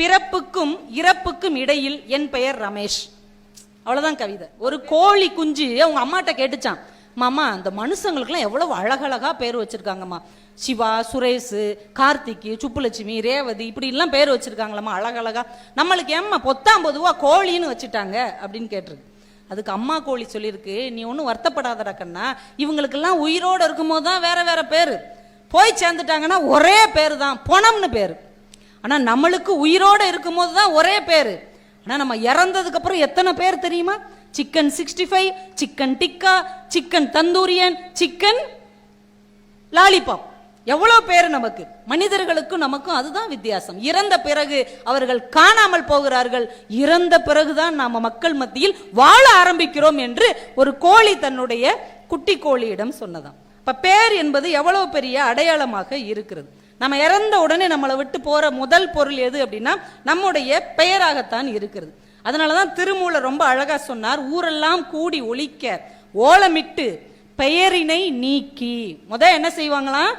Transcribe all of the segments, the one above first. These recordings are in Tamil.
பிறப்புக்கும் இறப்புக்கும் இடையில் என் பெயர் ரமேஷ். அவ்வளவுதான் கவிதை. ஒரு கோழி குஞ்சு அவங்க அம்மாட்ட கேட்டுச்சான் மாமா அந்த மனுஷங்களுக்குலாம் எவ்வளவு அழகழகா பேர் வச்சிருக்காங்கம்மா. சிவா சுரேஷ் கார்த்திக்கு சுப்புலட்சுமி ரேவதி இப்படி எல்லாம் பேர் வச்சிருக்காங்களம்மா அழகழகா. நம்மளுக்கு ஏம்மா பொத்தாம் பொதுவாக கோழின்னு வச்சுட்டாங்க அப்படின்னு கேட்டிருக்கு. அதுக்கு அம்மா கோழி சொல்லியிருக்கு நீ ஒன்றும் வருத்தப்படாதடா கண்ணா. இவங்களுக்கெல்லாம் உயிரோடு இருக்கும்போது தான் வேற வேற பேர். போய் சேர்ந்துட்டாங்கன்னா ஒரே பேர் தான் பொணம்னு பேர். ஆனால் நம்மளுக்கு உயிரோடு இருக்கும்போது தான் ஒரே பேர். ஆனால் நம்ம இறந்ததுக்கப்புறம் எத்தனை பேர் தெரியுமா? Chicken sixty five chicken tikka chicken தந்தூரியன் chicken lollipop. எவ்வளோ பேர் நமக்கு? மனிதர்களுக்கும் நமக்கும் அதுதான் வித்தியாசம். இறந்த பிறகு அவர்கள் காணாமல் போகிறார்கள். இறந்த பிறகுதான் நாம் மக்கள் மத்தியில் வாழ ஆரம்பிக்கிறோம் என்று ஒரு கோழி தன்னுடைய குட்டி கோழியிடம் சொன்னதாம். இப்போ பேர் என்பது எவ்வளோ பெரிய அடையாளமாக இருக்கிறது. நம்ம இறந்த உடனே நம்மளை விட்டு போகிற முதல் பொருள் எது அப்படின்னா நம்முடைய பெயராகத்தான் இருக்கிறது. அதனால தான் திருமூலர் ரொம்ப அழகாக சொன்னார் ஊரெல்லாம் கூடி ஒழிக்க ஓலமிட்டு பெயரினை நீக்கி. முத என்ன செய்வாங்களாம்?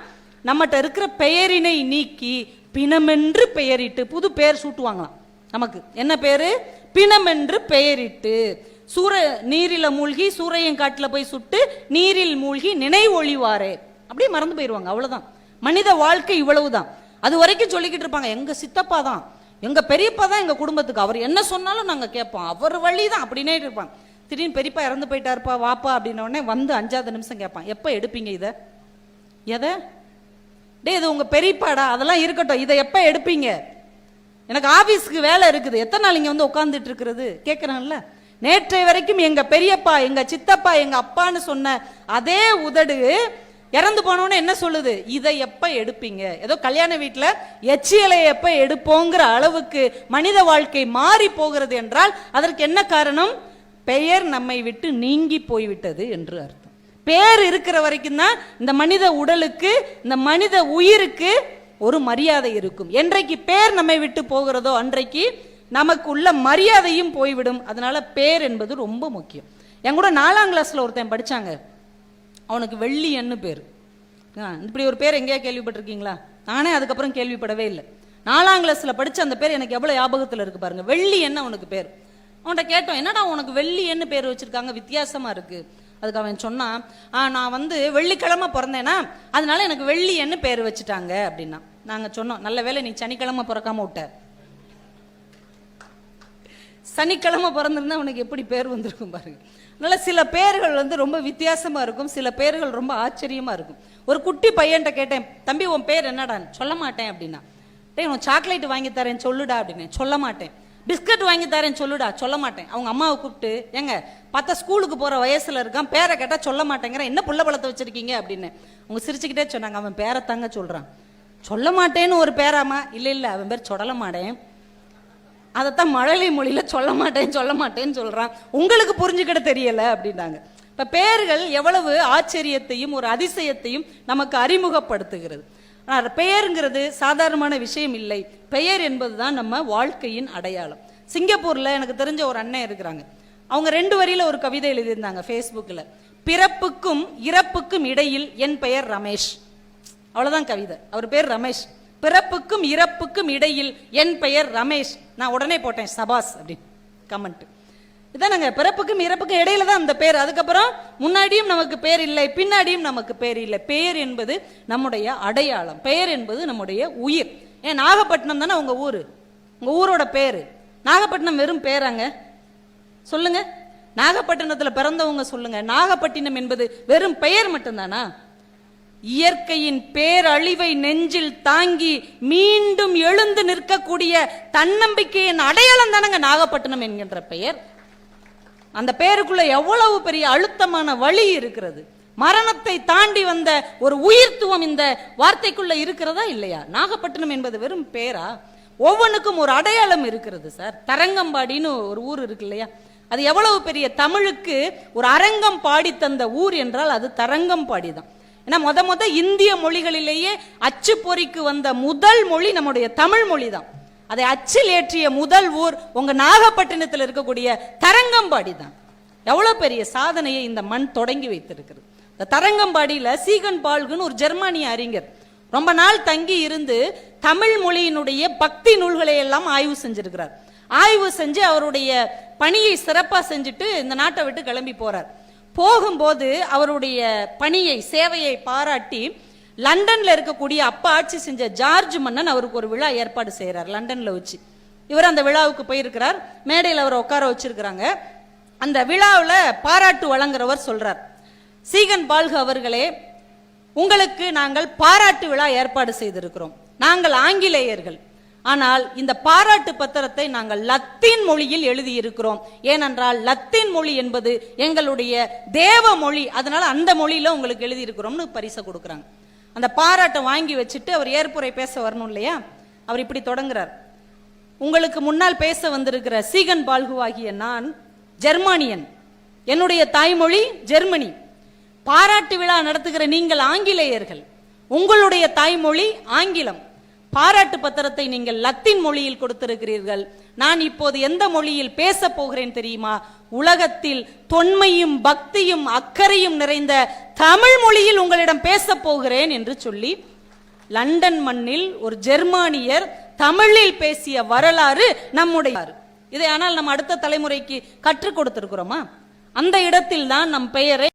நம்மகிட்ட இருக்கிற பெயரினை நீக்கி பிணமென்று பெயரிட்டு புது பெயர் சூட்டுவாங்களாம். நமக்கு என்ன பேரு? பிணமென்று பெயரிட்டு. சூர நீரில மூழ்கி சூறையங்காட்டில் போய் சுட்டு நீரில் மூழ்கி நினைவொழிவாரே. அப்படியே மறந்து போயிடுவாங்க அவ்வளோதான் மனித வாழ்க்கை இவ்வளவுதான். அது வரைக்கும் சொல்லிக்கிட்டு இருப்பாங்க எங்க சித்தப்பா தான் எங்க பெரியப்பா தான் எங்க குடும்பத்துக்கு. அவர் என்ன சொன்னாலும் நாங்க கேட்போம். அவர் வழி தான் அப்படின்னே இருப்பாங்க. திடீர்னு பெரியப்பா இறந்து போயிட்டாருப்பா வாப்பா அப்படின்ன உடனே வந்து அஞ்சாவது நிமிஷம் கேட்பான். எப்போ எடுப்பீங்க இதை? எதை? டே இது உங்கள் பெரியப்பாடா அதெல்லாம் இருக்கட்டும். இதை எப்போ எடுப்பீங்க? எனக்கு ஆஃபீஸ்க்கு வேலை இருக்குது. எத்தனை நாள் இங்கே வந்து உட்காந்துட்டு இருக்கிறது? கேட்கறான்ல நேற்றை வரைக்கும் எங்கள் பெரியப்பா எங்கள் சித்தப்பா எங்கள் அப்பான்னு சொன்ன அதே உதடு இறந்து போனோன்னு என்ன சொல்லுது? இதை எப்போ எடுப்பீங்க? ஏதோ கல்யாண வீட்டில் எச்சியலை எப்போ எடுப்போங்கிற அளவுக்கு மனித வாழ்க்கை மாறி போகிறது என்றால் அதற்கு என்ன காரணம்? பெயர் நம்மை விட்டு நீங்கி போய்விட்டது என்று அர்த்தம். பேர் இருக்கிற வரைக்கும் தான் இந்த மனித உடலுக்கு இந்த மனித உயிருக்கு ஒரு மரியாதை இருக்கும். என்றைக்கு பேர் நம்மை விட்டு போகிறதோ அன்றைக்கு நமக்கு உள்ள மரியாதையும் போய்விடும். அதனால பேர் என்பது ரொம்ப முக்கியம். என் கூட நாலாம் கிளாஸ்ல ஒருத்தன் படிச்சாங்க. அவனுக்கு வெள்ளியன்னு பேர். ஆ, இப்படி ஒரு பேர் எங்கேயா கேள்விப்பட்டிருக்கீங்களா? நானே அதுக்கப்புறம் கேள்விப்படவே இல்லை. நாலாம் கிளாஸில் படித்த அந்த பேர் எனக்கு எவ்வளோ ஞாபகத்தில் இருக்கு பாருங்க. வெள்ளி என்ன அவனுக்கு பேர். அவன்கிட்ட கேட்டோம் என்னடா உனக்கு வெள்ளி என்ன பேர் வச்சுருக்காங்க? வித்தியாசமாக இருக்குது அதுக்கு அவன் சொன்னான் ஆ நான் வந்து வெள்ளிக்கிழமை பிறந்தேனா? அதனால எனக்கு வெள்ளி என்ன பேர் வச்சுட்டாங்க. அப்படின்னா நாங்கள் சொன்னோம் நல்ல வேளை நீ சனிக்கிழமை பிறக்காம விட்ட. சனிக்கிழமை பிறந்திருந்தா உனக்கு எப்படி பேர் வந்திருக்கும் பாருங்க. அதனால் சில பேர்கள் வந்து ரொம்ப வித்தியாசமாக இருக்கும் சில பேர்கள் ரொம்ப ஆச்சரியமாக இருக்கும். ஒரு குட்டி பையன்கிட்ட கேட்டேன் தம்பி உன் பேர் என்னடான்னு சொல்ல மாட்டேன் அப்படின்னா. டேய் உன் சாக்லேட் வாங்கி தரேன் சொல்லுடா அப்படின்னு சொல்ல மாட்டேன். பிஸ்கட் வாங்கி தரேன் சொல்லுடா சொல்ல மாட்டேன். அவங்க அம்மாவை கூப்பிட்டு ஏங்க பத்த ஸ்கூலுக்கு போகிற வயசில் இருக்கான் பேரை கேட்டால் சொல்ல மாட்டேங்கிறேன் என்ன புள்ள பழத்தை வச்சிருக்கீங்க? அப்படின்னு அவங்க சிரிச்சுக்கிட்டே சொன்னாங்க அவன் பேரை தாங்க சொல்கிறான் சொல்ல மாட்டேன்னு ஒரு பேராமா இல்லை இல்லை அவன் பேர் சொடல மாட்டேன் அதைத்தான் மழலை மொழியில் சொல்ல மாட்டேன் சொல்ல மாட்டேன்னு சொல்கிறான் உங்களுக்கு புரிஞ்சுக்கிட தெரியல அப்படின்னாங்க. இப்போ பெயர்கள் எவ்வளவு ஆச்சரியத்தையும் ஒரு அதிசயத்தையும் நமக்கு அறிமுகப்படுத்துகிறது. ஆனால் பெயருங்கிறது சாதாரணமான விஷயம் இல்லை. பெயர் என்பது தான் நம்ம வாழ்க்கையின் அடையாளம். சிங்கப்பூரில் எனக்கு தெரிஞ்ச ஒரு அண்ணன் இருக்கிறாங்க. அவங்க ரெண்டு வரியில ஒரு கவிதை எழுதியிருந்தாங்க ஃபேஸ்புக்கில் பிறப்புக்கும் இறப்புக்கும் இடையில் என் பெயர் ரமேஷ். அவ்வளோதான் கவிதை. அவர் பேர் ரமேஷ். பிறப்புக்கும் இறப்புக்கும் இடையில் என் பெயர் ரமேஷ். நான் உடனே போட்டேன் சபாஸ் அப்படின்னு. கமெண்ட் இதானங்க பிறப்புக்கும் இறப்புக்கும் இடையில தான் அந்த பேர். அதுக்கப்புறம் முன்னாடியும் நமக்கு பேர் இல்லை பின்னாடியும் நமக்கு பேர் இல்லை. பெயர் என்பது நம்முடைய அடையாளம். பெயர் என்பது நம்முடைய உயிர். ஏன் நாகப்பட்டினம் தானே உங்கள் ஊர்? உங்கள் ஊரோட பேர். நாகப்பட்டினம் வெறும் பேராங்க சொல்லுங்க. நாகப்பட்டினத்தில் பிறந்தவங்க சொல்லுங்க. நாகப்பட்டினம் என்பது வெறும் பெயர் மட்டும்தானா? இயற்கையின் பேரழிவை நெஞ்சில் தாங்கி மீண்டும் எழுந்து நிற்கக்கூடிய தன்னம்பிக்கையின் அடையாளம் தானங்க நாகப்பட்டினம் என்கின்ற பெயர். அந்த பெயருக்குள்ள எவ்வளவு பெரிய அழுத்தமான வழி இருக்கிறது? மரணத்தை தாண்டி வந்த ஒரு உயிர்த்துவம் இந்த வார்த்தைக்குள்ள இருக்கிறதா இல்லையா? நாகப்பட்டினம் என்பது வெறும் பேரா? ஒவ்வொன்றுக்கும் ஒரு அடையாளம் இருக்கிறது சார். தரங்கம்பாடின்னு ஒரு ஊர் இருக்கு இல்லையா? அது எவ்வளவு பெரிய தமிழுக்கு ஒரு அரங்கம் பாடி தந்த ஊர் என்றால் அது தரங்கம்பாடி தான் ஏன்னா மொத மொத இந்திய மொழிகளிலேயே அச்சு பொறிக்கு வந்த முதல் மொழி நம்முடைய தமிழ் மொழி தான் அதை அச்சில் ஏற்றிய முதல் ஊர் உங்க நாகப்பட்டினத்தில் இருக்கக்கூடிய தரங்கம்பாடி தான் எவ்வளோ பெரிய சாதனையை இந்த மண் தொடங்கி வைத்திருக்கிறது. இந்த தரங்கம்பாடியில் சீகன் பால்குன்னு ஒரு ஜெர்மானிய அறிஞர் ரொம்ப நாள் தங்கி இருந்து தமிழ் மொழியினுடைய பக்தி நூல்களை எல்லாம் ஆய்வு செஞ்சிருக்கிறார். ஆய்வு செஞ்சு அவருடைய பணியை சிறப்பாக செஞ்சுட்டு இந்த நாட்டை விட்டு கிளம்பி போறார். போகும்போது அவருடைய பணியை சேவையை பாராட்டி லண்டன்ல இருக்கக்கூடிய அப்பா ஆட்சி செஞ்ச ஜார்ஜ் மன்னன் அவருக்கு ஒரு விழா ஏற்பாடு செய்யறார் லண்டன்ல வச்சு. இவர் அந்த விழாவுக்கு போயிருக்கிறார் மேடையில் அவரை உட்கார வச்சிருக்கிறாங்க. அந்த விழாவில் பாராட்டு வழங்குறவர் சொல்றார் சீகன் பால்கு அவர்களே உங்களுக்கு நாங்கள் பாராட்டு விழா ஏற்பாடு செய்திருக்கிறோம். நாங்கள் ஆங்கிலேயர்கள். ஆனால் இந்த பாராட்டு பத்திரத்தை நாங்கள் லத்தீன் மொழியில் எழுதியிருக்கிறோம். ஏனென்றால் லத்தீன் மொழி என்பது எங்களுடைய தேவ மொழி. அதனால அந்த மொழியில உங்களுக்கு எழுதியிருக்கிறோம்னு பரிசை கொடுக்குறாங்க. அந்த பாராட்டை வாங்கி வச்சுட்டு அவர் ஏற்புரை பேச வரணும் இல்லையா? அவர் இப்படி தொடங்குறார். உங்களுக்கு முன்னால் பேச வந்திருக்கிற சீகன் பால்குவாகிய நான் ஜெர்மானியன். என்னுடைய தாய்மொழி ஜெர்மனி. பாராட்டு விழா நடத்துகிற நீங்கள் ஆங்கிலேயர்கள். உங்களுடைய தாய்மொழி ஆங்கிலம். பாராட்டு பத்திரத்தை நீங்கள் லத்தீன் மொழியில் கொடுத்திருக்கிறீர்கள். நான் இப்போது எந்த மொழியில் பேச போகிறேன் தெரியுமா? உலகத்தில் தொன்மையும் பக்தியும் அக்கறையும் நிறைந்த தமிழ் மொழியில் உங்களிடம் பேச போகிறேன் என்று சொல்லி லண்டன் மண்ணில் ஒரு ஜெர்மானியர் தமிழில் பேசிய வரலாறு நம்முடைய இதை ஆனால் நம்ம அடுத்த தலைமுறைக்கு கற்றுக் கொடுத்திருக்கிறோமா? அந்த இடத்தில் தான் நம் பெயரை